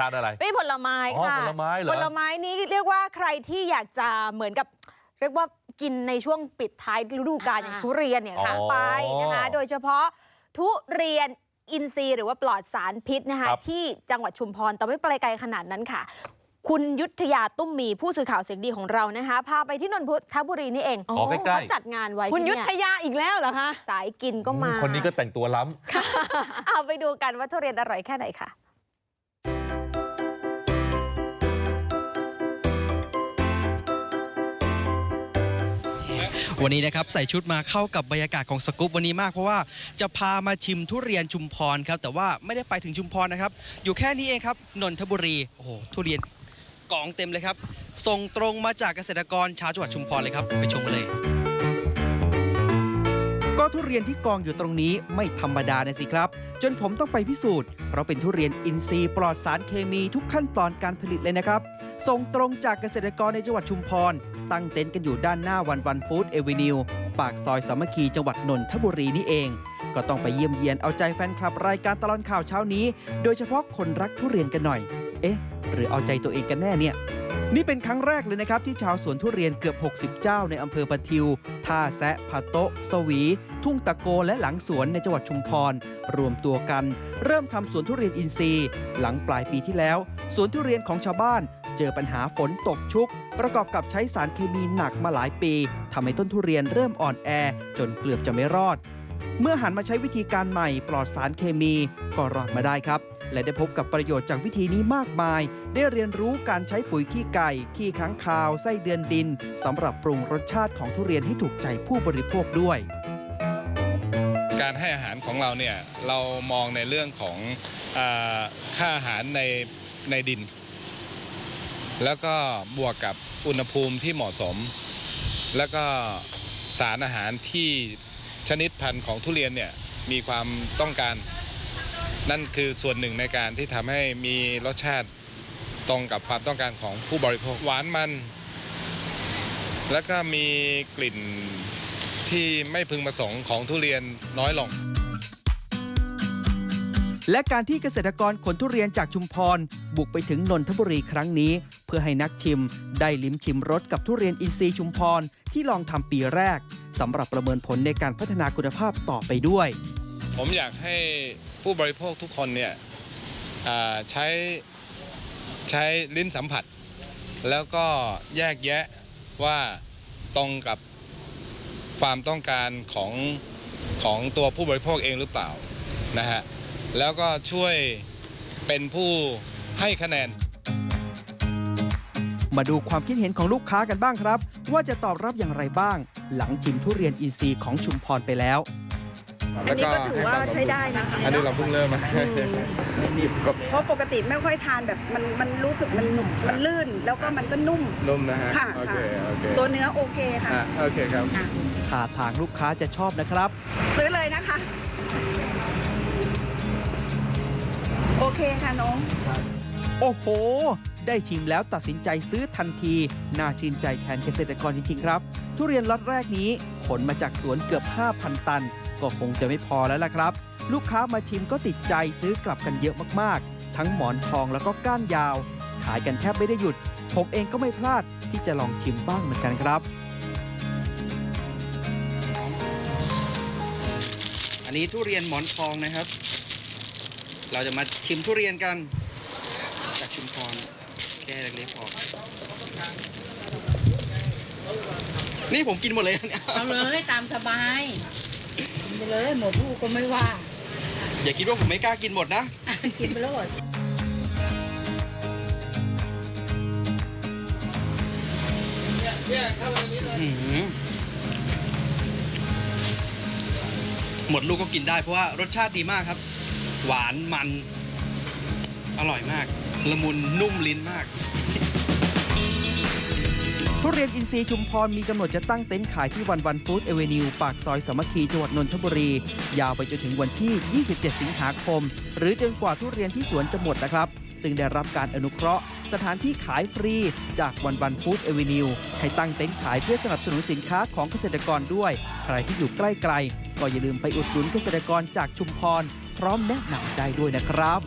ทานอะไรนี่ผลไม้อ๋อค่ะผลไม้เหรอผลไม้นี้เรียกว่าใครที่อยากจะเหมือนกับเรียกว่ากินในช่วงปิดท้ายฤดูกาลอ่าอย่างทุเรียนเนี่ยอ๋อทางไปนะคะโดยเฉพาะทุเรียนอินทรีย์หรือว่าปลอดสารพิษนะคะครับที่จังหวัดชุมพรแต่ไม่ไปไกลขนาดนั้นค่ะ คุณยุทธยาตุ้มมีผู้สื่อข่าวเสียงดีของเรานะคะพาไปที่นนทบุรีนี่เองอ๋อใกล้ๆเขาจัดงานไว้คุณที่ยุเนี่ทธยาอีกแล้วเหรอคะสายกินก็มา คนนี้ก็แต่งตัวล้ำเอาไปดูกันว่าทุเรียนอร่อยแค่ไหนค่ะ วันนี้นะครับใส่ชุดมาเข้ากับบรรยากาศของสกู๊ปวันนี้มากเพราะว่าจะพามาชิมทุเรียนชุมพรครับแต่ว่าไม่ได้ไปถึงชุมพรนะครับ อยู่แค่นี้เองครับนนทบุรีโอ้โหทุเรียนกองเต็มเลยครับส่งตรงมาจากเกษตรกรชาวจังหวัดชุมพรเลยครับไปชมกันเลยก็ทุเรียนที่กองอยู่ตรงนี้ไม่ธรรมดานะสิครับ จนผมต้องไปพิสูจน์เพราะเป็นทุเรียนอินทรีย์ปลอดสารเคมีทุกขั้นตอนการผลิตเลยนะครับ ส่งตรงจากเกษตรกรในจังหวัดชุมพร ตั้งเต็นท์กันอยู่ด้านหน้าวันวันฟู้ดเอเวนิวปากซอยสามัคคีจังหวัดนนทบุรีนี่เอง ก็ต้องไปเยี่ยมเยียนเอาใจแฟนคลับรายการตลอดข่าวเช้านี้ โดยเฉพาะคนรักทุเรียนกันหน่อย เอ๊ะ หรือเอาใจตัวเองกันแน่เนี่ยนี่เป็นครั้งแรกเลยนะครับ ที่ชาวสวนทุเรียนเกือบ 60 เจ้าในอำเภอปะทิว ท่าแซะพะโตะ สวี ทุ่งตะโกและหลังสวนในจังหวัดชุมพร รวมตัวกัน เริ่มทำสวนทุเรียนอินทรีย์ หลังปลายปีที่แล้ว สวนทุเรียนของชาวบ้าน เจอปัญหาฝนตกชุก ประกอบกับใช้สารเคมีหนักมาหลายปีทำให้ต้นทุเรียนเริ่มอ่อนแอ จนเกือบจะไม่รอด เมื่อหันมาใช้วิธีการใหม่ปลอดสารเคมีก็รอดมาได้ครับ และได้พบกับประโยชน์จากวิธีนี้มากมาย ได้เรียนรู้การใช้ปุ๋ยขี้ไก่ ขี้ค้างคาว ไส้เดือนดินสำหรับปรุงรสชาติของทุเรียนให้ถูกใจผู้บริโภคด้วยการให้อาหารของเราเนี่ยเรามองในเรื่องของอค่าอาหารในในดิน แล้วก็บวกกับอุณหภูมิที่เหมาะสม แล้วก็สารอาหารที่ชนิดพันธุ์ของทุเรียนเนี่ยมีความต้องการ นั่นคือส่วนหนึ่งในการที่ทำให้มีรสชาติตรงกับความต้องการของผู้บริโภคหวานมัน แล้วก็มีกลิ่นที่ไม่พึงประสงค์ของทุเรียนน้อยลง และการที่เกษตรกรขนทุเรียนจากชุมพร บุกไปถึงนนทบุรีครั้งนี้ เพื่อให้นักชิม ได้ลิ้มชิมรสกับทุเรียนอินทรีย์ชุมพร ที่ลองทำปีแรกสำหรับประเมินผลในการพัฒนาคุณภาพต่อไปด้วย ผมอยากให้ผู้บริโภคทุกคนเนี่ยใช้ใช้ลิ้นสัมผัส แล้วก็แยกแยะว่าตรงกับความต้องการของของตัวผู้บริโภคเองหรือเปล่านะฮะ แล้วก็ช่วยเป็นผู้ให้คะแนน มาดูความคิดเห็นของลูกค้ากันบ้างครับ ว่าจะตอบรับอย่างไรบ้าง หลังชิมทุเรียนอินทรีย์ของชุมพรไปแล้ว อันนี้ก็ถือว่าใช้ได้นะคะอันนี้เราเพิ่งเริ่มมาเพราะปกติไม่ค่อยทานแบบมันมันรู้สึกมันมันลื่น แล้วก็มันก็นุ่มนุ่มนะฮะค่ะโอเคค่ะโอเคตัวเนื้อโอเคค่ะอะโอเคครับ ท่าทางลูกค้าจะชอบนะครับ ซื้อเลยนะคะโอ เคค่ะน้อง โอ้โห ได้ชิมแล้วตัดสินใจซื้อทันที น่าชื่นใจแทนเกษตรกรจริงๆครับ ทุเรียนล็อตแรกนี้ขนมาจากสวนเกือบ 5,000 ตัน ก็คงจะไม่พอแล้วล่ะครับ ลูกค้ามาชิมก็ติดใจซื้อกลับกันเยอะมากๆ ทั้งหมอนทองแล้วก็ก้านยาว ขายกันแทบไม่ได้หยุด ผมเองก็ไม่พลาดที่จะลองชิมบ้างเหมือนกันครับ อันนี้ทุเรียนหมอนทองนะครับ เราจะมาชิมทุเรียนกัน จากชุมพรแค่เล็กๆพอนี่ผมกินหมดเลยเนี่ยเอาเลยตามสบายกินไปเลยหมดลูกก็ไม่ว่า อย่าคิดว่าผมไม่กล้ากินหมดนะ กินไปเลยอื้อหือหมดลูกก็กินได้เพราะว่ารสชาติดีมากครับ หวานมัน อร่อยมาก ละมุนนุ่มลิ้นมาก ทุเรียนอินทรีย์ชุมพรมีกำหนดจะตั้งเต็นท์ขายที่วันวันฟู้ดเอเวนิวปากซอยสามัคคีจังหวัดนนทบุรี ยาวไปจนถึงวันที่ 27 สิงหาคม หรือจนกว่าทุเรียนที่สวนจะหมดนะครับ ซึ่งได้รับการอนุเคราะห์ สถานที่ขายฟรีจากวันวันฟู้ดเอเวนิวให้ตั้งเต็นท์ขายเพื่อสนับสนุนสินค้าของเกษตรกรด้วย ใครที่อยู่ใกล้ๆก็อย่าลืมไปอุดหนุนเกษตรกรจากชุมพร พร้อมแนะนำได้ด้วยนะครับ